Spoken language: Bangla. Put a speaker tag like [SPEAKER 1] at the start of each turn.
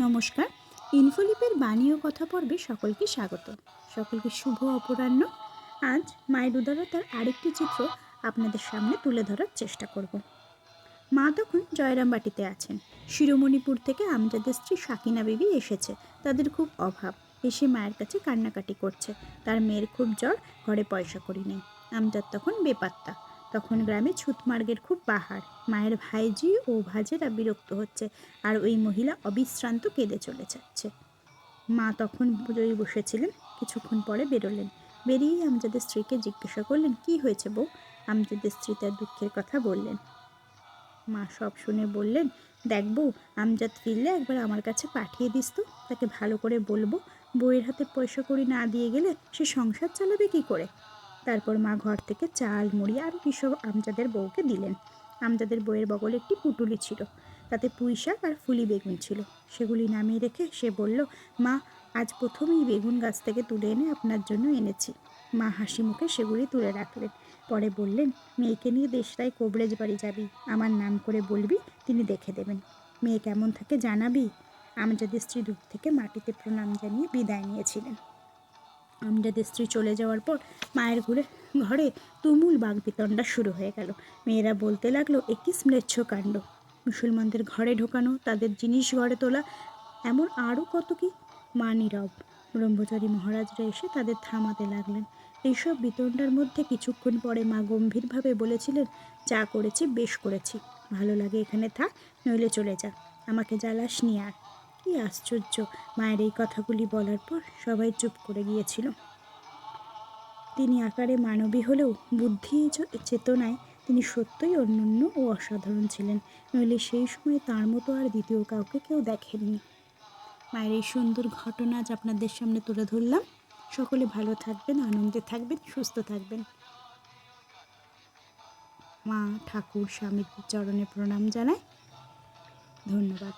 [SPEAKER 1] নমস্কার। ইনফোলিপের বাণী ও কথা পর্বে সকলকে স্বাগত। সকলকে শুভ অপরাহ্ন। আজ মায়ের উদারতার আরেকটি চিত্র আপনাদের সামনে তুলে ধরার চেষ্টা করব। মা তখন জয়রামবাটিতে আছেন। শিরোমণিপুর থেকে আমজাদের স্ত্রী সাকিনা বিবি এসেছে। তাদের খুব অভাব। এসে মায়ের কাছে কান্নাকাটি করছে। তার মেয়ের খুব জ্বর, ঘরে পয়সা করি নেই। আমজাদ তখন বেপাত্তা। তখন গ্রামে ছুতমার্গের খুব পাহাড়। মায়ের ভাইজি ও ভাজেরা বিরক্ত হচ্ছে আর ওই মহিলা অবিশ্রান্ত কেঁদে চলে যাচ্ছে। মা তখন পুজোয় বসেছিলেন, কিছুক্ষণ পরে বেরোলেন। বেরিয়েই আমজাদের স্ত্রীকে জিজ্ঞাসা করলেন, কি হয়েছে বউ? আমজাদের স্ত্রী তার দুঃখের কথা বললেন। মা সব শুনে বললেন, দেখ বউ, আমজাদ ফিরলে একবার আমার কাছে পাঠিয়ে দিস তো। তাকে ভালো করে বলব, বউয়ের হাতে পয়সা করি না দিয়ে গেলে সে সংসার চালাবে কি করে? তারপর মা ঘর থেকে চাল, মুড়ি আর কিসব আমজাদের বউকে দিলেন। আমজাদের বউয়ের বগলে একটি পুটুলি ছিল। তাতে পুঁই শাক আর ফুলি বেগুন ছিল। সেগুলি নামিয়ে রেখে সে বলল, মা, আজ প্রথমেই বেগুন গাছ থেকে তুলে এনে আপনার জন্য এনেছি। মা হাসি মুখে সেগুলি তুলে রাখলেন। পরে বললেন, মেয়েকে নিয়ে দেশটায় কোবরেজ বাড়ি যাবি। আমার নাম করে বলবি, তিনি দেখে দেবেন। মেয়ে কেমন থাকে জানাবি? আমজাদের স্ত্রী দূর থেকে মাটিতে প্রণাম জানিয়ে বিদায় নিয়েছিলেন। আমজাদের স্ত্রী চলে যাওয়ার পর মায়ের ঘুরে, ঘরে তুমুল বাগবিতণ্ডা শুরু হয়ে গেল। মেয়েরা বলতে লাগল একই স্ম্লেচ্ছ কাণ্ড। মুসলমানদের ঘরে ঢোকানো, তাদের জিনিস ঘরে তোলা, এমন আরও কত কি? মা নীরব। ব্রহ্মচারী মহারাজরা এসে তাদের থামাতে লাগলেন। এইসব বিতণ্ডার মধ্যে কিছুক্ষণ পরে মা গম্ভীরভাবে বলেছিলেন, যা করেছি, বেশ করেছি। ভালো লাগে এখানে থাক, নইলে চলে যা। আমাকে জ্বালাস, নিয়ে আর কি আশ্চর্য। মায়ের এই কথাগুলি বলার পর সবাই চুপ করে গিয়েছিল। তিনি আকারে মানবী হলেও বুদ্ধি চেতনায় তিনি সত্যই অনন্য ও অসাধারণ ছিলেন। নইলে সেই সময় তার মতো আর দ্বিতীয় কাউকে কেউ দেখেননি মায়ের এই সুন্দর ঘটনা আজ আপনাদের সামনে তুলে ধরলাম। সকলে ভালো থাকবেন, আনন্দে থাকবেন, সুস্থ থাকবেন। মা, ঠাকুর স্বামীর চরণে প্রণাম জানায় ধন্যবাদ।